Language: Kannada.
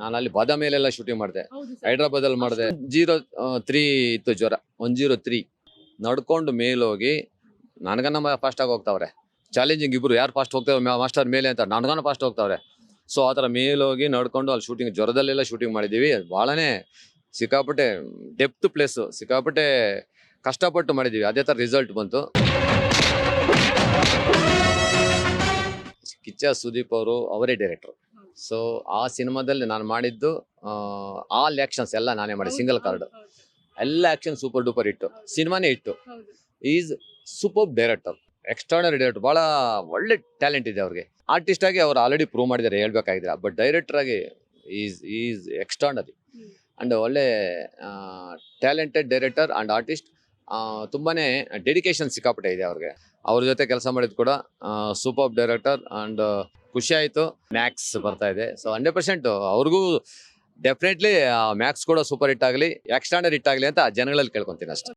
ನಾನು ಅಲ್ಲಿ ಬಾದಾಮಿಯಲ್ಲೆಲ್ಲ ಶೂಟಿಂಗ್ ಮಾಡಿದೆ. ಹೌದು ಹೈದ್ರಾಬಾದ್ ಅಲ್ಲಿ ಮಾಡಿದೆ. ಜೀರೋ ತ್ರೀ ಇತ್ತು ಜ್ವರ. ಒನ್ ಜೀರೋ ತ್ರೀ ನಡ್ಕೊಂಡು ಮೇಲೋಗಿ ನನಗನ್ನ ಫಾಸ್ಟ್ ಆಗಿ ಹೋಗ್ತಾವ್ರೆ. ಚಾಲೆಂಜಿಂಗ್ ಇಬ್ರು ಯಾರು ಫಾಸ್ಟ್ ಹೋಗ್ತಾವೆ ಮಾಸ್ಟರ್ ಮೇಲೆ ಅಂತ ನನಗನ್ನ ಫಾಸ್ಟ್ ಹೋಗ್ತಾವ್ರೆ. ಸೊ ಆ ಥರ ಮೇಲೋಗಿ ನಡ್ಕೊಂಡು ಅಲ್ಲಿ ಶೂಟಿಂಗ್ ಜ್ವರದಲ್ಲೆಲ್ಲ ಶೂಟಿಂಗ್ ಮಾಡಿದ್ದೀವಿ ಭಾಳನೇ ಸಿಕ್ಕಾಪಟ್ಟೆ ಡೆಪ್ತ್ ಪ್ಲೇಸು ಸಿಕ್ಕಾಪಟ್ಟೆ ಕಷ್ಟಪಟ್ಟು ಮಾಡಿದ್ದೀವಿ ಅದೇ ಥರ ರಿಸಲ್ಟ್ ಬಂತು. ಕಿಚ್ಚ ಸುದೀಪ್ ಅವರು ಅವರೇ ಡೈರೆಕ್ಟರ್ ಸೊ ಆ ಸಿನಿಮಾದಲ್ಲಿ ನಾನು ಮಾಡಿದ್ದು ಆಲ್ ಆ್ಯಕ್ಷನ್ಸ್ ಎಲ್ಲ ನಾನೇ ಮಾಡಿ ಸಿಂಗಲ್ ಕಾರ್ಡ್ ಎಲ್ಲ ಆ್ಯಕ್ಷನ್ ಸೂಪರ್ ಡೂಪರ್ ಇಟ್ಟು ಸಿನಿಮಾನೇ ಇಟ್ಟು. Is super director extraordinary director ಭಾಳ ಒಳ್ಳೆ ಟ್ಯಾಲೆಂಟ್ ಇದೆ ಅವ್ರಿಗೆ. ಆರ್ಟಿಸ್ಟ್ ಆಗಿ ಅವ್ರು ಆಲ್ರೆಡಿ ಪ್ರೂವ್ ಮಾಡಿದ್ದಾರೆ ಹೇಳ್ಬೇಕಾಗಿದ್ದಾರೆ ಬಟ್ ಡೈರೆಕ್ಟರ್ ಆಗಿ ಈಸ್ ಈಸ್ ಎಕ್ಸ್ಟ್ರಾನರಿ ಆ್ಯಂಡ್ ಒಳ್ಳೆ ಟ್ಯಾಲೆಂಟೆಡ್ ಡೈರೆಕ್ಟರ್ ಆ್ಯಂಡ್ ಆರ್ಟಿಸ್ಟ್ ತುಂಬಾನೇ ಡೆಡಿಕೇಶನ್ ಸಿಕ್ಕಾಪಟ್ಟೆ ಇದೆ ಅವ್ರಿಗೆ. ಅವ್ರ ಜೊತೆ ಕೆಲಸ ಮಾಡಿದ್ ಕೂಡ ಸೂಪರ್ ಡೈರೆಕ್ಟರ್ ಅಂಡ್ ಖುಷಿ ಆಯ್ತು. ಮ್ಯಾಕ್ಸ್ ಬರ್ತಾ ಇದೆ. ಸೊ ಹಂಡ್ರೆಡ್ ಪರ್ಸೆಂಟ್ ಅವ್ರಿಗೂ ಡೆಫಿನೆಟ್ಲಿ ಮ್ಯಾಕ್ಸ್ ಕೂಡ ಸೂಪರ್ ಹಿಟ್ ಆಗಲಿ ಎಕ್ಸ್ಟ್ರಾಂಡರ್ ಹಿಟ್ ಆಗಲಿ ಅಂತ ಜನಗಳಲ್ಲಿ ಕೇಳ್ಕೊತೀನಿ ಅಷ್ಟೇ.